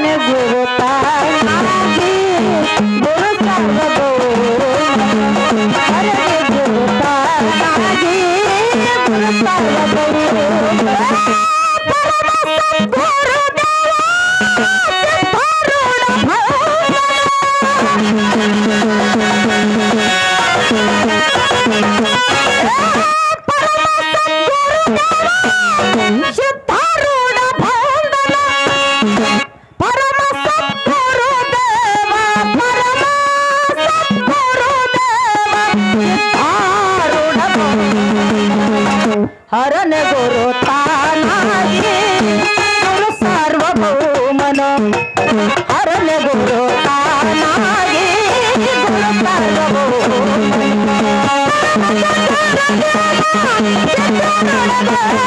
ಗುರುತಾಗಿ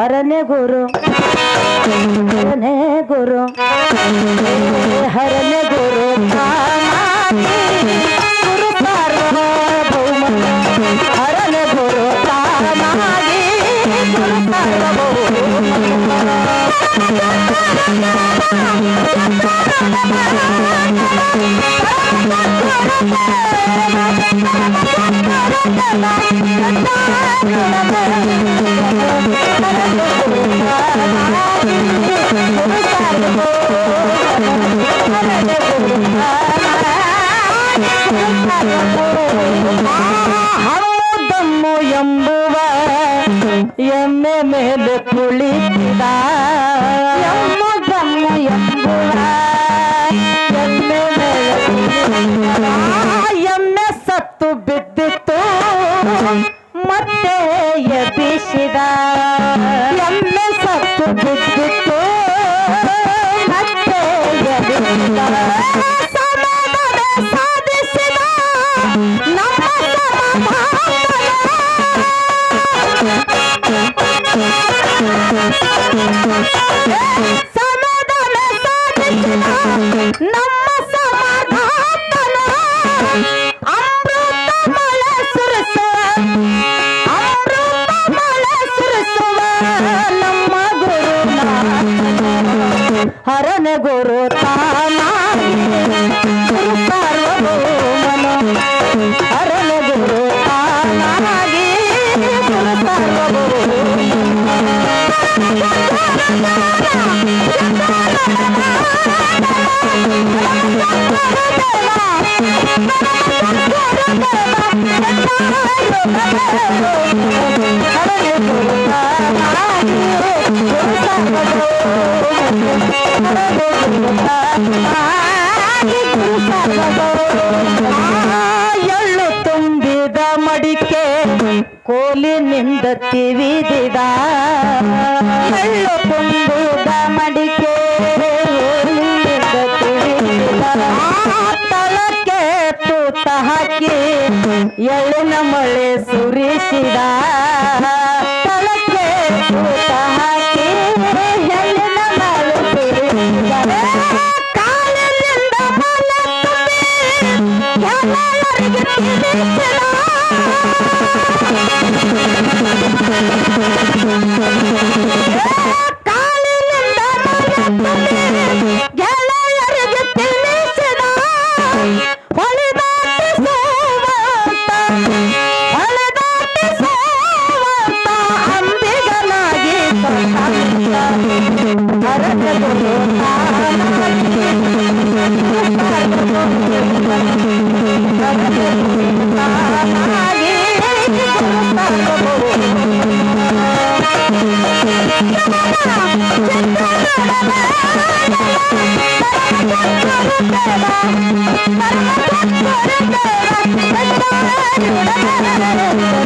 हरने गुरु हरने गुरु हरने गुरु गुरु पार्वभौम हरने गुरु गुरु पार्वभौम ಎಂಬುವ ಎಮ್ಮೆ ಮೇಲೆ ಕುಳಿತಿದ ಎಂಬುದನ್ನು ಎಂಬುವ ನಮ್ಮ ಸಮಾಧಾತನು ಅಮೃತ ಮಳೆ ಸುರಸುವ ಅಮೃತ ಮಳೆ ಸುರಸುವ ನಮ್ಮ ಗುರುನಾ ಹರನ ಗುರು ತಾನ ಎಳ್ಳು ತುಂಬಿದ ಮಡಿಕೆ ಕೋಲಿ ಕೋಲಿನಿಂದ ತಿವಿದಿದ ಎಳ್ಳು ತುಂಬಿದ ಮಡಿಕೆ ಕೋಲಿನಿಂದ ತಿವಿದಿದ ತೂತ ಹಾಕಿ ಎಳ್ಳಿನ ಮಳೆ ಸುರಿಸಿದ ¡Ah!